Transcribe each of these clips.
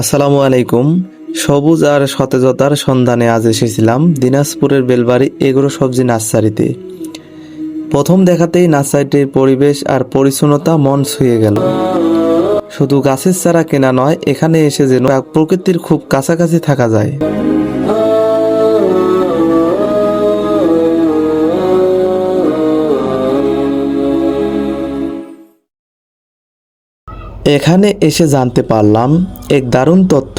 আসসালামু আলাইকুম। সবুজ আর সতেজতার সন্ধানে আজ এসেছিলাম দিনাজপুরের বেলবাড়ি এগুলো সবজি নার্সারিতে। প্রথম দেখাতেই নার্সারিটির পরিবেশ আর পরিচ্ছন্নতা মন ছুঁয়ে গেল। শুধু গাছের চারা কেনা নয়, এখানে এসে যেন প্রকৃতির খুব কাছাকাছি থাকা যায়। এখানে এসে জানতে পারলাম এক দারুণ তথ্য।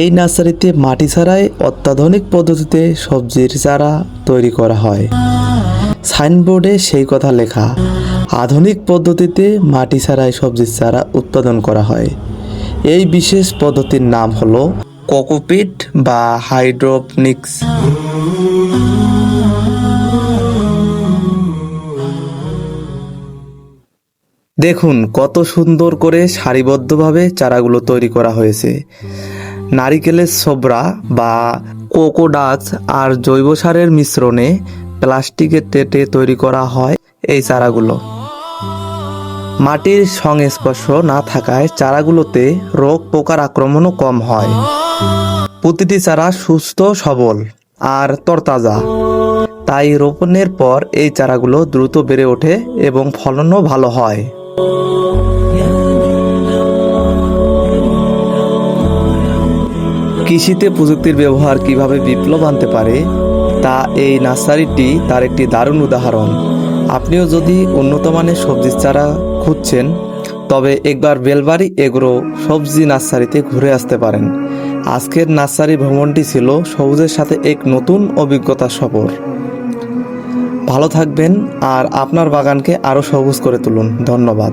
এই নার্সারিতে মাটি ছাড়াই অত্যাধুনিক পদ্ধতিতে সবজির চারা তৈরি করা হয়। সাইনবোর্ডে সেই কথা লেখা, আধুনিক পদ্ধতিতে মাটি ছাড়াই সবজির চারা উৎপাদন করা হয়। এই বিশেষ পদ্ধতির নাম হলো কোকোপিট বা হাইড্রোপনিক্স। দেখুন কত সুন্দর করে সারিবদ্ধভাবে চারাগুলো তৈরি করা হয়েছে। নারিকেলের সোবরা বা কোকোডাক্স আর জৈব সারের মিশ্রণে প্লাস্টিকের টেটে তৈরি করা হয় এই চারাগুলো। মাটির সংস্পর্শ না থাকায় চারাগুলোতে রোগ পোকার আক্রমণও কম হয়। প্রতিটি চারা সুস্থ, সবল আর তরতাজা। তাই রোপণের পর এই চারাগুলো দ্রুত বেড়ে ওঠে এবং ফলনও ভালো হয়। কৃষিতে প্রযুক্তির ব্যবহার কীভাবে বিপ্লব আনতে পারে, তা এই নার্সারিটি তার একটি দারুণ উদাহরণ। আপনিও যদি উন্নত মানের সবজির চারা খুঁজছেন, তবে একবার বেলবাড়ি এগ্রো সবজি নার্সারিতে ঘুরে আসতে পারেন। আজকের নার্সারি ভ্রমণটি ছিল সবুজের সাথে এক নতুন অভিজ্ঞতা সফর। ভালো থাকবেন আর আপনার বাগানকে আরও সবুজ করে তুলুন। ধন্যবাদ।